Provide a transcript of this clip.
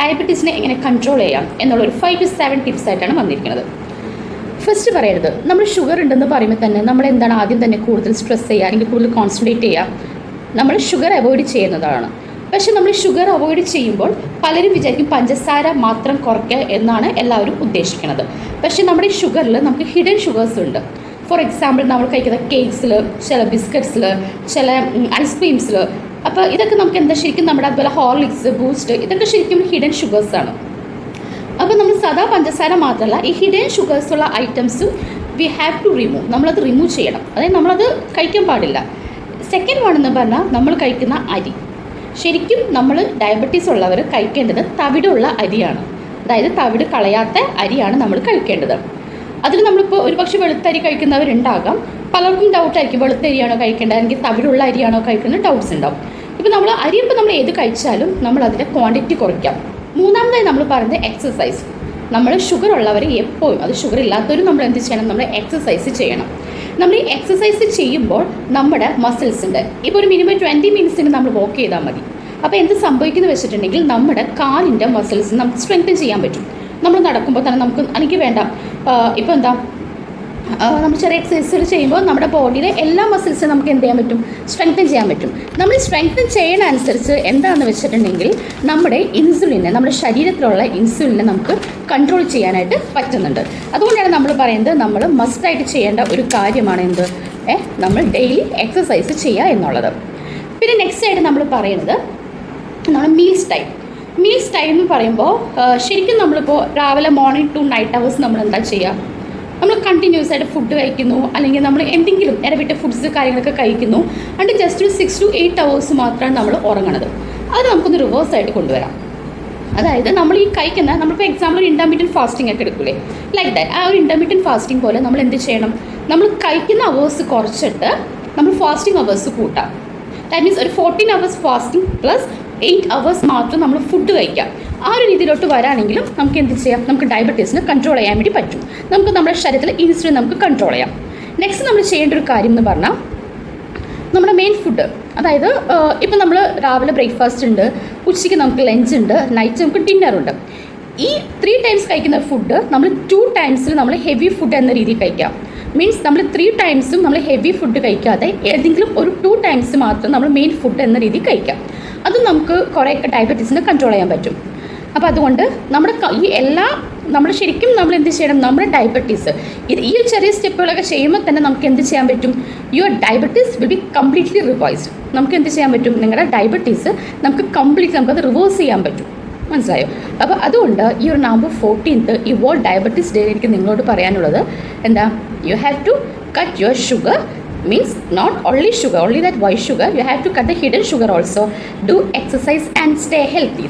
ഡയബറ്റീസിനെ എങ്ങനെ കൺട്രോൾ ചെയ്യാം എന്നുള്ള ഒരു ഫൈവ് ടു സെവൻ ടിപ്സ് ആയിട്ടാണ് വന്നിരിക്കുന്നത്. ഫസ്റ്റ് പറയരുത് നമ്മൾ ഷുഗർ ഉണ്ടെന്ന് പറയുമ്പോൾ തന്നെ നമ്മൾ എന്താണ് ആദ്യം തന്നെ കൂടുതൽ സ്ട്രെസ് ചെയ്യുക അല്ലെങ്കിൽ കൂടുതൽ കോൺസെൻട്രേറ്റ് ചെയ്യുക? നമ്മൾ ഷുഗർ അവോയ്ഡ് ചെയ്യുന്നതാണ്. പക്ഷെ നമ്മൾ ഷുഗർ അവോയ്ഡ് ചെയ്യുമ്പോൾ പലരും വിചാരിക്കും പഞ്ചസാര മാത്രം കുറയ്ക്കുക എന്നാണ് എല്ലാവരും ഉദ്ദേശിക്കുന്നത്. പക്ഷേ നമ്മുടെ ഷുഗറിൽ നമുക്ക് ഹിഡൻ ഷുഗേഴ്സ് ഉണ്ട്. ഫോർ എക്സാമ്പിൾ നമ്മൾ കഴിക്കുന്ന കേക്ക്സിൽ ചില ബിസ്ക്കറ്റ്സിൽ ചില ഐസ്ക്രീംസിൽ അപ്പോൾ ഇതൊക്കെ നമുക്ക് എന്താ ശരിക്കും നമ്മുടെ അതുപോലെ ഹോർലിക്സ് ബൂസ്റ്റ് ഇതൊക്കെ ശരിക്കും ഹിഡൻ ഷുഗേഴ്സ് ആണ്. അപ്പോൾ നമ്മൾ സദാ പഞ്ചസാര മാത്രമല്ല ഈ ഹിഡൻ ഷുഗേഴ്സ് ഉള്ള items we have to remove നമ്മളത് റിമൂവ് ചെയ്യണം. അതായത് നമ്മളത് കഴിക്കാൻ പാടില്ല. സെക്കൻഡ് വൺ എന്ന് പറഞ്ഞാൽ നമ്മൾ കഴിക്കുന്ന അരി. ശരിക്കും നമ്മൾ ഡയബറ്റീസ് ഉള്ളവർ കഴിക്കേണ്ടത് തവിടുള്ള അരിയാണ്. അതായത് തവിട് കളയാത്ത അരിയാണ് നമ്മൾ കഴിക്കേണ്ടത്. അതിൽ നമ്മളിപ്പോൾ ഒരു പക്ഷേ വെളുത്തരി കഴിക്കുന്നവരുണ്ടാകാം. പലർക്കും ഡൗട്ടായിരിക്കും വെളുത്തരിയാണോ കഴിക്കേണ്ടത്? അല്ലെങ്കിൽ തവിടുള്ള അരിയാണോ കഴിക്കുന്നത്? ഡൗട്ട്സ് ഉണ്ടാവും. ഇപ്പോൾ നമ്മൾ അരി ഇപ്പോൾ നമ്മൾ ഏത് കഴിച്ചാലും നമ്മൾ അതിന്റെ ക്വാണ്ടിറ്റി കുറയ്ക്കാം. മൂന്നാമതായി നമ്മൾ പറയുന്നത് എക്സസൈസ് നമ്മൾ ഷുഗർ ഉള്ളവർ എപ്പോഴും അത് ഷുഗർ ഇല്ലാത്തവരും നമ്മൾ എന്ത് ചെയ്യണം? നമ്മൾ എക്സസൈസ് ചെയ്യണം. നമ്മൾ ഈ എക്സസൈസ് ചെയ്യുമ്പോൾ നമ്മുടെ മസിൽസ് ഉണ്ട്. ഇപ്പോൾ ഒരു മിനിമം ട്വന്റി മിനിറ്റ്സിന് നമ്മൾ വോക്ക് ചെയ്താൽ മതി. അപ്പോൾ എന്ത് സംഭവിക്കുന്നു വെച്ചിട്ടുണ്ടെങ്കിൽ നമ്മുടെ കാലിന്റെ മസിൽസ് നമുക്ക് സ്ട്രെങ്തൻ ചെയ്യാൻ പറ്റും. നമ്മൾ നടക്കുമ്പോൾ തന്നെ നമുക്ക് എനിക്ക് വേണ്ട ഇപ്പോൾ എന്താ നമ്മൾ ചെറിയ എക്സസൈസുകൾ ചെയ്യുമ്പോൾ നമ്മുടെ ബോഡിയിലെ എല്ലാ മസിൽസും നമുക്ക് എന്ത് ചെയ്യാൻ പറ്റും? സ്ട്രെങ്തൻ ചെയ്യാൻ പറ്റും. നമ്മൾ സ്ട്രെങ്തൻ ചെയ്യണ അനുസരിച്ച് എന്താണെന്ന് വെച്ചിട്ടുണ്ടെങ്കിൽ നമ്മുടെ ഇൻസുലിനെ നമ്മുടെ ശരീരത്തിലുള്ള ഇൻസുലിനെ നമുക്ക് കൺട്രോൾ ചെയ്യാനായിട്ട് പറ്റുന്നുണ്ട്. അതുകൊണ്ടാണ് നമ്മൾ പറയുന്നത് നമ്മൾ മസ്റ്റായിട്ട് ചെയ്യേണ്ട ഒരു കാര്യമാണ് എന്ത്? നമ്മൾ ഡെയിലി എക്സസൈസ് ചെയ്യുക എന്നുള്ളത്. പിന്നെ നെക്സ്റ്റ് ആയിട്ട് നമ്മൾ പറയുന്നത് നമ്മൾ മീൽസ് ടൈം മീൽസ് ടൈം എന്ന് പറയുമ്പോൾ ശരിക്കും നമ്മളിപ്പോൾ രാവിലെ മോർണിംഗ് ടു നൈറ്റ് അവേഴ്സ് നമ്മൾ എന്താ ചെയ്യുക? നമ്മൾ കണ്ടിന്യൂസ് ആയിട്ട് ഫുഡ് കഴിക്കുന്നു അല്ലെങ്കിൽ നമ്മൾ എന്തെങ്കിലും ഇടവിട്ട ഫുഡ്സ് കാര്യങ്ങളൊക്കെ കഴിക്കുന്നു. അണ്ട് ജസ്റ്റ് ഒരു സിക്സ് ടു എയ്റ്റ് അവേഴ്സ് മാത്രമാണ് നമ്മൾ ഉറങ്ങണത്. അത് നമുക്കൊന്ന് റിവേഴ്സ് ആയിട്ട് കൊണ്ടുവരാം. അതായത് നമ്മൾ ഈ കഴിക്കുന്ന നമ്മളിപ്പോൾ എക്സാമ്പിൾ ഇന്റർമീഡിയറ്റ് ഫാസ്റ്റിംഗ് ഒക്കെ എടുക്കൂലേ? ലൈക്ക് ദാറ്റ് ആ ഒരു ഇന്റർമീഡിയറ്റ് ഫാസ്റ്റിംഗ് പോലെ നമ്മൾ എന്ത് ചെയ്യണം? നമ്മൾ കഴിക്കുന്ന അവേഴ്സ് കുറച്ചിട്ട് നമ്മൾ ഫാസ്റ്റിംഗ് അവേഴ്സ് കൂട്ടാം. ദാറ്റ് മീൻസ് ഒരു fourteen hours fasting plus eight hours മാത്രം നമ്മൾ ഫുഡ് കഴിക്കാം. ആ ഒരു രീതിയിലോട്ട് വരാണെങ്കിലും നമുക്ക് എന്ത് ചെയ്യാം? നമുക്ക് ഡയബറ്റീസിനെ കൺട്രോൾ ചെയ്യാൻ വേണ്ടി പറ്റും. നമുക്ക് നമ്മുടെ ശരീരത്തിലെ ഇൻസുലിൻ നമുക്ക് കൺട്രോൾ ചെയ്യാം. നെക്സ്റ്റ് നമ്മൾ ചെയ്യേണ്ട ഒരു കാര്യം എന്ന് പറഞ്ഞാൽ നമ്മുടെ മെയിൻ ഫുഡ് അതായത് ഇപ്പം നമ്മൾ രാവിലെ ബ്രേക്ക്ഫാസ്റ്റ് ഉണ്ട് ഉച്ചയ്ക്ക് നമുക്ക് ലഞ്ച് ഉണ്ട് നൈറ്റ് നമുക്ക് ഡിന്നർ ഉണ്ട്. ഈ ത്രീ ടൈംസ് കഴിക്കുന്ന ഫുഡ് നമ്മൾ ടു ടൈംസിൽ നമ്മൾ ഹെവി ഫുഡ് എന്ന രീതിയിൽ കഴിക്കാം. മീൻസ് നമ്മൾ ത്രീ ടൈംസും നമ്മൾ ഹെവി ഫുഡ് കഴിക്കാതെ ഏതെങ്കിലും ഒരു ടു ടൈംസ് മാത്രം നമ്മൾ മെയിൻ ഫുഡ് എന്ന രീതിയിൽ കഴിക്കാം. അത് നമുക്ക് കുറേയൊക്കെ ഡയബറ്റീസിനെ കൺട്രോൾ ചെയ്യാൻ പറ്റും. അപ്പോൾ അതുകൊണ്ട് നമ്മുടെ ഈ എല്ലാ നമ്മൾ ശരിക്കും നമ്മൾ എന്ത് ചെയ്യണം? നമ്മുടെ ഡയബറ്റീസ് ഇത് ഈ ചെറിയ സ്റ്റെപ്പുകളൊക്കെ ചെയ്യുമ്പോൾ തന്നെ നമുക്ക് എന്ത് ചെയ്യാൻ പറ്റും? Your diabetes will be completely revised നമുക്ക് എന്ത് ചെയ്യാൻ പറ്റും? നിങ്ങളുടെ ഡയബറ്റീസ് നമുക്ക് കംപ്ലീറ്റ് നമുക്കത് റിവേഴ്സ് ചെയ്യാൻ പറ്റും. മനസ്സിലായോ? അപ്പോൾ അതുകൊണ്ട് ഈ ഒരു നവംബർ ഫോർട്ടീൻത്ത് ഈ വേൾഡ് ഡയബറ്റീസ് ഡേ എനിക്ക് നിങ്ങളോട് പറയാനുള്ളത് എന്താ? You have to cut your sugar means not only sugar only that white sugar you have to cut the hidden sugar also do exercise and stay healthy.